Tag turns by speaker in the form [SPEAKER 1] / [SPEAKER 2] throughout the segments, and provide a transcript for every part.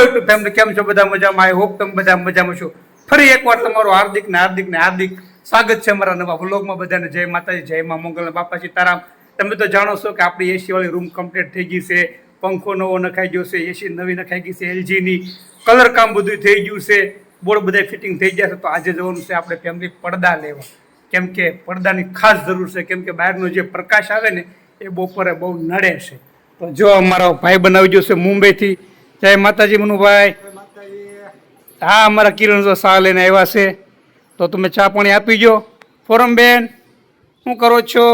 [SPEAKER 1] YouTube family કેમ છો? બધા મજામાં? આઈ હોપ તમે બધા મજામાં છો. ફરી એકવાર તમારું હાર્દિક ને હાર્દિક ને હાર્દિક સ્વાગત છે અમારા નવા વ્લોગમાં બધાને. જય માતાજી, જય મા મંગલ બાપા સીતારામ તમે તો જાણો છો કે આપણી એસી વાળી રૂમ કમ્પ્લીટ થઈ ગઈ છે. પંખો નવો નખાઈ ગયો છે એસી નવી નખાઈ ગઈ છે એલજીની કલર કામ બધું થઈ ગયું છે. બોર્ડ બધા ફિટિંગ થઈ ગયા છે. તો આજે જવાનું છે આપણે ફેમિલી પડદા લેવા. કેમ કે પડદાની ખાસ જરૂર છે. કેમ કે બહારનો જે પ્રકાશ આવે ને, એ બપોરે બહુ નડે છે. તો જો અમારો ભાઈ બનાવી ગયો છે મુંબઈથી. જય માતાજી મનુભાઈ. હા, અમારા કિરણ જો સા લઈને આવ્યા છે. તો તમે ચા પાણી આપી ગયો ફોરમ બેન, શું કરો છો?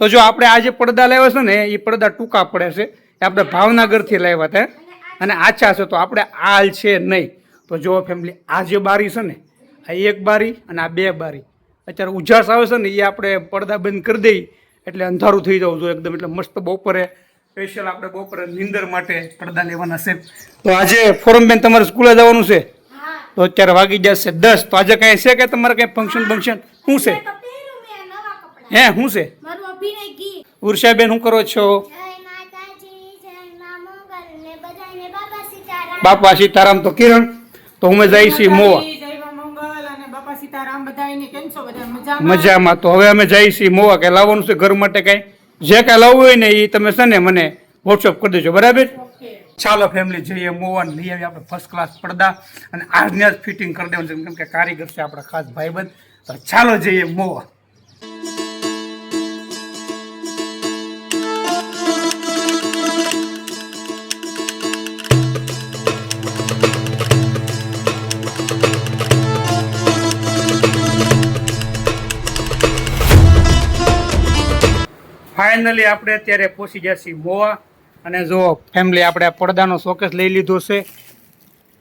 [SPEAKER 1] તો જો આપણે આજે પડદા લાવ્યા છે ને એ પડદા ટૂંકા પડે છે. એ આપણે ભાવનગરથી લાવ્યા હતા અને આછા છે, તો આપણે આલ છે નહીં. તો જો ફેમિલી આ જે બારી છે ને, આ એક બારી અને આ બે બારી. અત્યારે ઉજાસ આવે છે ને એ આપણે પડદા બંધ કરી દઈએ એટલે અંધારું થઈ જવું જોઈએ એકદમ, એટલે મસ્ત બપોરે સ્પેશિયલ આપણે બપોરે નિંદર માટે પડદા લેવાના છે. તો આજે ફોરમ બેન તમારે સ્કૂલે જવાનું છે? તો અત્યારે વાગી જશે દસ. તો આજે કાંઈ છે કે તમારે કંઈ ફંક્શન ફંક્શન શું છે?
[SPEAKER 2] તો પહેરું મેં નવા કપડાં.
[SPEAKER 1] હે શું છે?
[SPEAKER 2] મારું
[SPEAKER 1] ઉર્ષાબેન શું કરો છો. બાપા સીતારામ. તો કિરણ. તો અમે જઈ છીએ મોવા.
[SPEAKER 3] મજામાં?
[SPEAKER 1] તો હવે અમે જઈ છીએ મોવા. કે લાવવાનું છે ઘર માટે કઈ? જે કાંઈ લાવવું હોય ને એ તમે છે ને મને વોટ્સઅપ કરી દેજો બરાબર? ચાલો ફેમિલી જઈએ મોવન લઈ આવીએ આપણે ફર્સ્ટ ક્લાસ પડદા અને આજને જ ફિટિંગ કરી દેવાનું છે. કેમ કે કારીગર છે આપણા ખાસ ભાઈબંધ. તો ચાલો જઈએ મોવા ફાઇનલી આપણે અત્યારે પહોંચી ગયા છીએ અને જો ફેમિલી આપણે પડદાનો શોકેસ લઈ લીધો છે.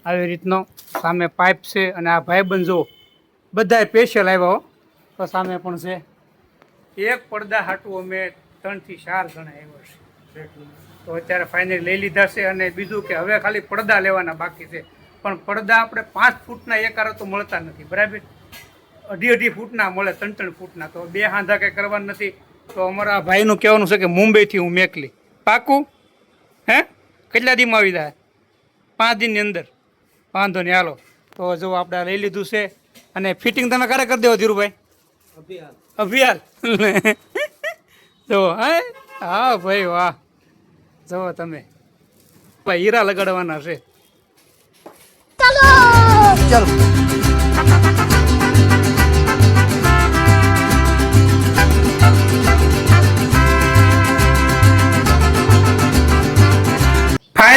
[SPEAKER 1] આવી રીતનો સામે પાઇપ છે અને આ ભાઈબંધ જો બધાય સ્પેશિયલ આવ્યા તો સામે પણ છે. એક પડદા હાટું અમે ત્રણથી ચાર જણા આવ્યા છે તો અત્યારે ફાઇનલી લઈ લીધા છે અને બીજું કે હવે ખાલી પડદા લેવાના બાકી છે. પણ પડદા આપણે પાંચ ફૂટના એકારો તો મળતા નથી, બરાબર? અઢી અઢી ફૂટના મળે, ત્રણ ત્રણ ફૂટના. તો બે હાંધા કંઈ કરવાના નથી. તો અમારા ભાઈનું કહેવાનું છે કે મુંબઈથી હું મેકલી. પાકું? હે? કેટલા દીમાં આવી જાય? પાંચ દિનની અંદર. વાંધો નહીં હાલો. તો જો આપણે લઈ લીધું છે અને ફિટિંગ તમે ક્યારે કરી દેવો ધીરુભાઈ? અભિયાલ જો હે? હા ભાઈ વાહ. જુઓ તમે. ભાઈ હીરા લગાડવાના છે. ચાલો.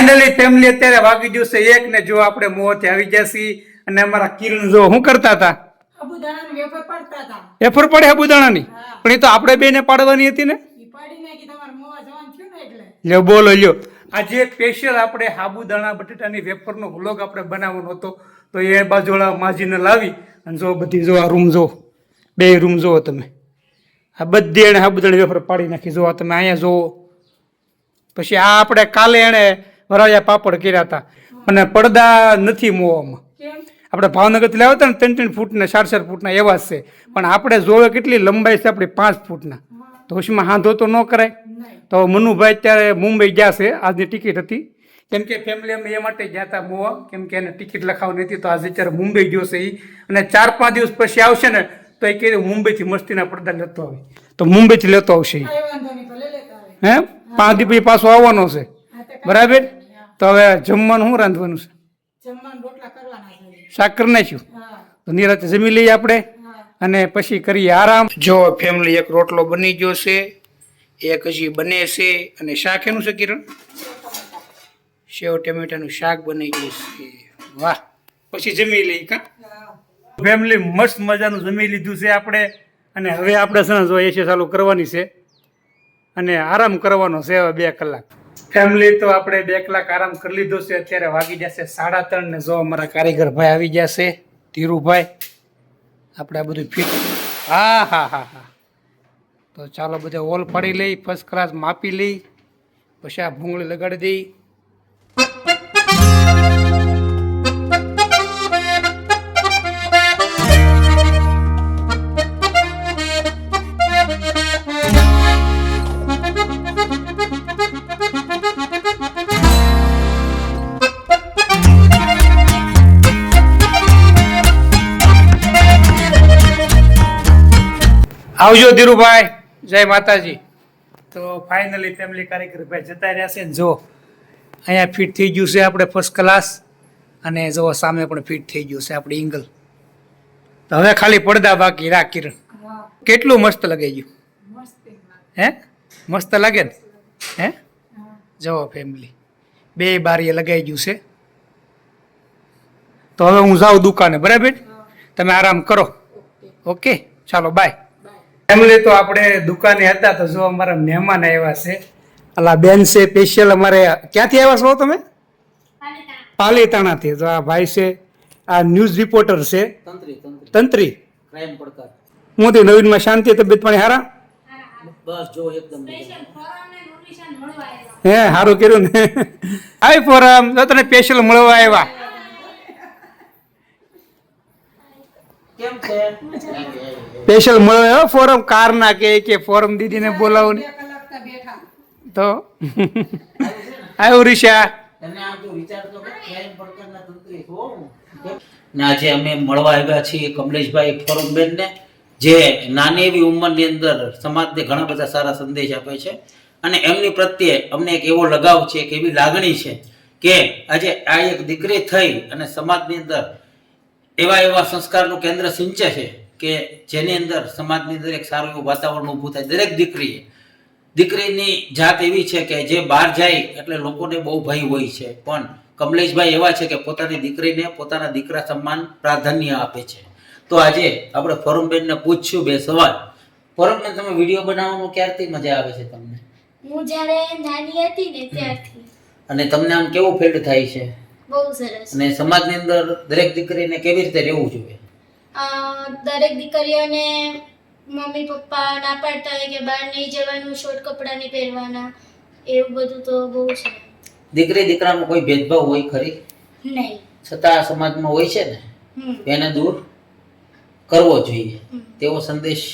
[SPEAKER 1] ફાઇનલી ફેમિલી અત્યારે વાગી ગયું છે એક ને જો આપણે મોહથી આવી જશી અને અમારા કિરણ જો શું કરતા હતા?
[SPEAKER 3] વેફર
[SPEAKER 1] એફર પડે સાબુદાણાની પણ એ તો આપણે બેને પાડવાની હતી ને? લ્યો બોલો લ્યો. આજે સ્પેશિયલ આપણે સાબુદાણા બટેટાની વેફરનો વ્લોગ આપણે બનાવવાનો હતો. તો એ બાજુવાળા માજીને લાવી અને જો બધી જો આ રૂમ જો બે રૂમ જુઓ તમે. આ બધી એણે સાબુદાણા વેફર પાડી નાખી. જો તમે અહીંયા જુઓ પછી આ આપણે કાલે એણે વરાળિયા પાપડ કર્યા હતા. અને પડદા નથી મોવામાં. આપણે ભાવનગરથી લાવ્યા હતા ને ત્રણ ત્રણ ફૂટના ચાર ચાર ફૂટના એવા જ છે. પણ આપણે જોવે કેટલી લંબાઈ છે આપણી પાંચ ફૂટના. તો હોશમાં હાંધો તો ન કરાય. તો મનુભાઈ અત્યારે મુંબઈ ગયા છે આજની ટિકિટ હતી. કેમ કે ફેમિલી અમે એ માટે ગયા હતા મોવા કેમ કે એને ટિકિટ લખાવવાની હતી તો આજે અત્યારે મુંબઈ ગયો છે એ અને ચાર પાંચ દિવસ પછી આવશે ને તો એ કહે મુંબઈથી મસ્તીના પડદા લેતો આવે તો મુંબઈથી લેતો આવશે હે? પાંચ દિવસ પછી આવવાનો છે. બરાબર. તો હવે જમવાનું શું રાંધવાનું છે?
[SPEAKER 3] જમવાનું રોટલા કરવાના છે.
[SPEAKER 1] શાક કરી નાખ્યું તો નિરાતે જમી લઈએ આપણે અને પછી કરીએ આરામ. જો ફેમિલી એક રોટલો બની ગયો છે એક હજી બને છે અને શાક એનું છે કિરણ? સેવ ટમેટાનું શાક બની ગયું છે. વાહ. પછી જમી લઈએ કા? ફેમિલી મસ્ત મજાનું જમી લીધું છે આપણે. અને હવે આપણે છે જોઈએ છીએ એસી ચાલુ કરવાની છે. અને આરામ કરવાનો છે હવે બે કલાક. ફેમિલી તો આપણે બે કલાક આરામ કરી લીધો છે. અત્યારે વાગી જશે સાડા ત્રણ ને જો અમારા કારીગર ભાઈ આવી જશે ધીરુભાઈ. આપણે આ બધું ફિટ હા હા હા હા. તો ચાલો બધા ઓલ પાડી લઈ ફર્સ્ટ ક્લાસ માપી લઈ, પછી આ ભૂંગળી લગાડી દઈ. આવજો ધીરુભાઈ. જય માતાજી. તો ફાઇનલી ફેમિલી કાર્યક્રમ ભાઈ જતા રહ્યા છે ને જો અહીંયા ફિટ થઈ ગયું છે આપણે ફર્સ્ટ ક્લાસ અને જો સામે પણ ફિટ થઈ ગયું છે આપણી ઇંગલ. તો હવે ખાલી પડદા બાકી રા કિરણ. કેટલું મસ્ત લગાઈ ગયું
[SPEAKER 3] મસ્ત
[SPEAKER 1] હે? મસ્ત લાગે ને? હે? જવો ફેમિલી બે બારીએ લગાઈ ગયું છે. તો હવે હું જાઉં દુકાને બરાબર? તમે આરામ કરો.
[SPEAKER 3] ઓકે
[SPEAKER 1] ચાલો બાય ફેમિલી તો આપણે દુકાને હતા તો જો અમારા મહેમાન આવ્યા છે. અલા બેન છે સ્પેશિયલ અમારે ક્યાંથી આવ્યા છો તમે? પાલીતાણાથી. તો આ ભાઈ છે આ ન્યૂઝ રિપોર્ટર છે.
[SPEAKER 4] તંત્રી
[SPEAKER 1] હું તે નવીનમાં શાંતિ તબિયત પાણી હારા?
[SPEAKER 4] બસ જો એકદમ મજામાં.
[SPEAKER 1] હે સારું કર્યું ને. આઈ ફોરમ તો તને સ્પેશિયલ મળવા આવ્યા
[SPEAKER 4] કેમ છે
[SPEAKER 1] સ્પેશિયલ મળ્યો ફોરમ કાર ના કે કે ફોરમ દીદીને બોલાવો ને
[SPEAKER 3] તો?
[SPEAKER 1] આવ્યું રિશા.
[SPEAKER 4] કે આજે અમે મળવા આવ્યા છીએ કમલેશભાઈ ફોરમબેન ને જે નાની એવી ઉંમરની અંદર સમાજને ઘણા બધા સારા સંદેશ આપે છે. અને એમની પ્રત્યે અમને એક એવો લગાવ છે એક એવી લાગણી છે કે આજે આ એક દીકરી થઈ અને સમાજની અંદર એવા એવા સંસ્કારનું કેન્દ્ર સિંચે છે કે જેની અંદર સમાજની અંદર એક સારું એવું વાતાવરણ ઊભું થાય દરેક દીકરીએ. દીકરીની જાત એવી છે કે જે બહાર જાય એટલે લોકોને બહુ ભય હોય છે. પણ કમલેશભાઈ એવા છે કે પોતાની દીકરીને પોતાના દીકરા સન્માન પ્રાધાન્ય આપે છે. તો આજે આપણે ફોરમબેનને પૂછશું બે સવાલ. ફોરમબેન તમે વીડિયો બનાવવાનું ક્યારથી મજા આવે છે તમને?
[SPEAKER 2] હું જ્યારે નાની હતી ને ત્યારથી.
[SPEAKER 4] અને તમને આમ કેવું ફીલ થાય છે?
[SPEAKER 2] બહુ સરસ.
[SPEAKER 4] અને સમાજની અંદર દરેક દીકરીને કેવી રીતે રહેવું જોઈએ?
[SPEAKER 2] દરેક દીકરીઓને મમ્મી પપ્પા ના પાડતા હોય કે બહાર નહીં જવાનું શોર્ટ કપડાં નહીં પહેરવાના એવું બધું તો બહુ છે.
[SPEAKER 4] દીકરી દીકરાનો કોઈ ભેદભાવ હોય ખરી?
[SPEAKER 2] નહીં.
[SPEAKER 4] છતાં સમાજમાં હોય છે ને એને દૂર કરવો જોઈએ. તેવો સંદેશ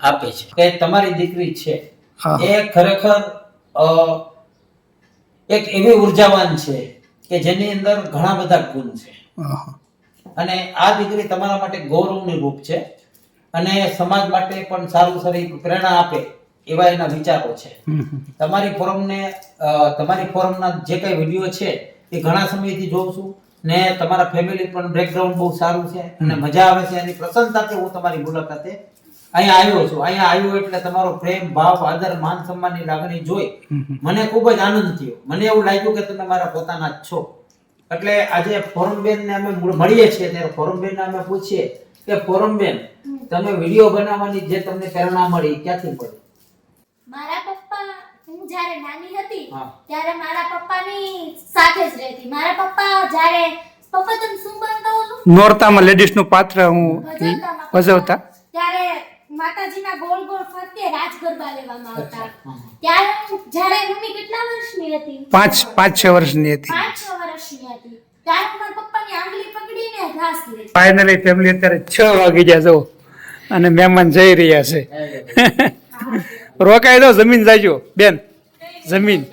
[SPEAKER 4] આપે છે. કે તમારી દીકરી છે એ ખરેખર અ, એક એવી ઉર્જાવાન છે કે જેની અંદર ઘણા બધા ગુણ છે. અને આ દીકરી તમારા માટે ગૌરવની રૂપ છે અને સમાજ માટે પણ સારું સારી પ્રેરણા આપે એવા એના વિચારો છે. તમારી ફોરમને તમારી ફોરમના જે કઈ વીડિયો છે એ ઘણા સમયથી જોઉં છું ને તમારા ફેમિલી પણ બેકગ્રાઉન્ડ બહુ સારું છે અને મજા આવે છે એની પ્રસન્નતાથી હું તમારી મુલાકાતે અહીંયા આવ્યો છું. અહીંયા આવ્યો એટલે તમારો પ્રેમ ભાવ આદર માન સન્માનની લાગણી જોઈ મને ખૂબ જ આનંદ થયો. મને એવું લાગ્યું કે તમે મારા પોતાના જ છો. એટલે આજે ફોરમબેનને અમે મળ- મળીએ છીએ. ત્યારે ફોરમબેનને અમે પૂછીએ કે ફોરમબેન તમે વીડિયો બનાવવાની જે તમને પ્રેરણા મળી ક્યાંથી મળી?
[SPEAKER 2] મારા પપ્પા હું જ્યારે નાની હતી. ત્યારે મારા પપ્પાની સાથે જ રહેતી. મારા પપ્પા જ્યારે પપ્પા તમે શું બનતા
[SPEAKER 1] નોરતામાં લેડીઝનું પાત્ર હું ભજવતા?
[SPEAKER 2] માતાજીના ગોળ ગોળ ફરતે રાજ ગરબા લેવામાં આવતા. ત્યારે જ્યારે મમ્મી કેટલા વર્ષની હતી?
[SPEAKER 1] પાંચ પાંચ છ વર્ષની હતી.
[SPEAKER 2] પાંચ છ વર્ષની હતી. ત્યારે મારા પપ્પાની આંગળી પકડીને રાસ લે
[SPEAKER 1] ફાઇનલી ફેમિલી અત્યારે છ વાગી ગયા જો અને મહેમાન જઈ રહ્યા છે. રોકાઈ દો જમીન જાજો બેન. જમીન.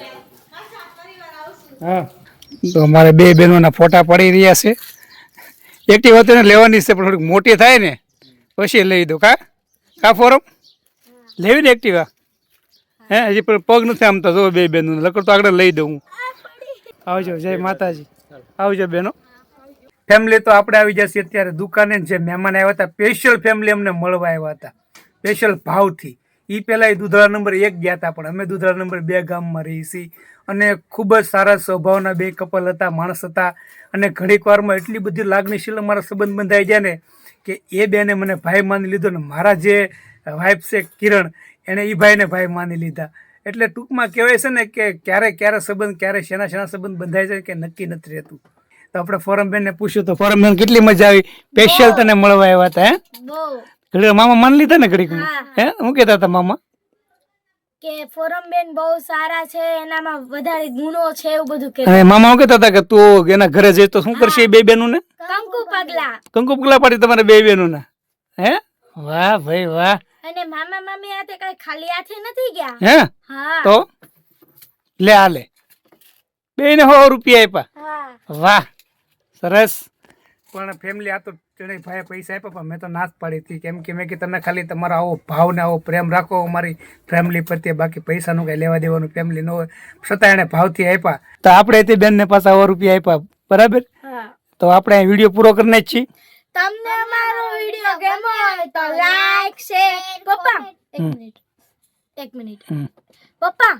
[SPEAKER 1] હા. તો અમારે બે બહેનોના ફોટા પડી રહ્યા છે. એક્ટિવા તો લેવાની છે પણ થોડીક મોટી થાય ને પછી લઈ દો કા? કા ફોરમ? લેવી ને એક્ટિવા હે, હજી પણ પગ નથી આમ તો જો બે બહેનો લકડ તો આગળ લઈ દઉં આવજો, જય માતાજી. આવજો બેનો. ફેમિલી તો આપણે આવી જશે અત્યારે દુકાને જે મહેમાન આવ્યા હતા સ્પેશિયલ ફેમિલી અમને મળવા આવ્યા હતા. સ્પેશિયલ ભાવથી. એ પહેલાં એ દૂધળા નંબર એક ગયા હતા, પણ અમે દૂધળા નંબર બે ગામમાં રહી છીએ અને ખૂબ જ સારા સ્વભાવના બે કપલ હતા, માણસ હતા. અને ઘણીક વારમાં એટલી બધી લાગણીશીલ અમારા સંબંધ બંધાઈ ગયા ને કે એ બેને મને ભાઈ માની લીધો ને મારા જે વાઇફ છે કિરણ એણે એ ભાઈને ભાઈ માની લીધા. એટલે ટૂંકમાં કહેવાય છે ને કે ક્યારે ક્યારે સંબંધ ક્યારે શેના શેના સંબંધ બંધાય છે કે નક્કી નથી રહેતું. તો આપણે ફોરમ બેન ને પૂછ્યું તો ફોરમ બેન કેટલી મજા આવી? સ્પેશિયલ તને મળવા આવ્યા હતા હે? ઘડી મામા માની લીધા ને ઘડીક? હે શું કહેતા હતા મામા?
[SPEAKER 2] કે ફોરમ બેન બહુ સારા છે એનામાં વધારે ગુણો છે એવું બધું કે
[SPEAKER 1] મામા હું કહેતા હતા કે તું એના ઘરે જઈશ તો શું કરશે એ બે બેનું ને
[SPEAKER 2] કંકુ પગલા.
[SPEAKER 1] કંકુ પગલા પાડી તમારે બે બેનો ના હે? વાહ ભાઈ વાહ.
[SPEAKER 2] અને મામા મામી આતે કઈ ખાલી હાથે નથી ગયા?
[SPEAKER 1] હે?
[SPEAKER 2] હા.
[SPEAKER 1] તો? લે આ લે. બે ને સો રૂપિયા આપ્યા વાહ. સરસ. પણ ફેમિલી આ તો ત્રણેય ભાઈ પૈસા આપ્યા પણ મેં તો નાશ પાડી હતી. કેમ કે મેં કે તમે ખાલી તમારો આવો ભાવ ને આવો પ્રેમ રાખો અમારી ફેમિલી પ્રત્યે બાકી પૈસાનું કઈ લેવા દેવાનું ફેમિલી ન હોય. છતાં એણે ભાવથી આપ્યા તો આપણે તે બેનને પાછા સો રૂપિયા આપ્યા બરાબર? તો આપણે વીડિયો પૂરો કરીને જ છીએ
[SPEAKER 2] તમને અમારો વીડિયો ગમ્યો હોય તો લાઈક શેર પપ્પા એક મિનિટ એક મિનિટ. પપ્પા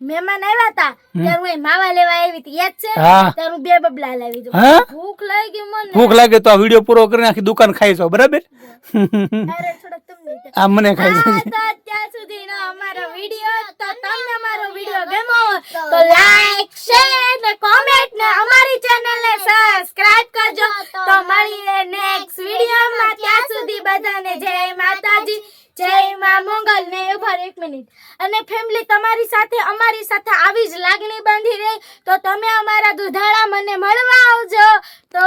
[SPEAKER 2] મહેમાન આવ્યા હતા ત્યારે હું એ માવા લેવા આવી હતી યાદ છે? ત્યારે હું બે બબલા લાવી દઉં ભૂખ લાગી મને.
[SPEAKER 1] ભૂખ લાગે તો આ વીડિયો પૂરો કરીને આખી દુકાન ખાઈ જાવ બરાબર? આ મને ખાઈ
[SPEAKER 2] તો અત્યાર સુધીનો અમારો વિડિયો તો તમને અમારો વિડિયો ગમ્યો તો લાઈક શેર ને કોમેન્ટ ને અમારી ચેનલ ને સબસ્ક્રાઇબ કરજો. તો મળીએ નેક્સ્ટ વિડિયોમાં. ત્યાં સુધી બધાને જય માતાજી જય માં મંગલ. ને ઉભર એક મિનિટ. અને ફેમિલી તમારી સાથે અમારી સાથે આવી જ લાગણી બાંધી રહે. તો તમે અમારા દુધાળા મને મળવા આવજો. તો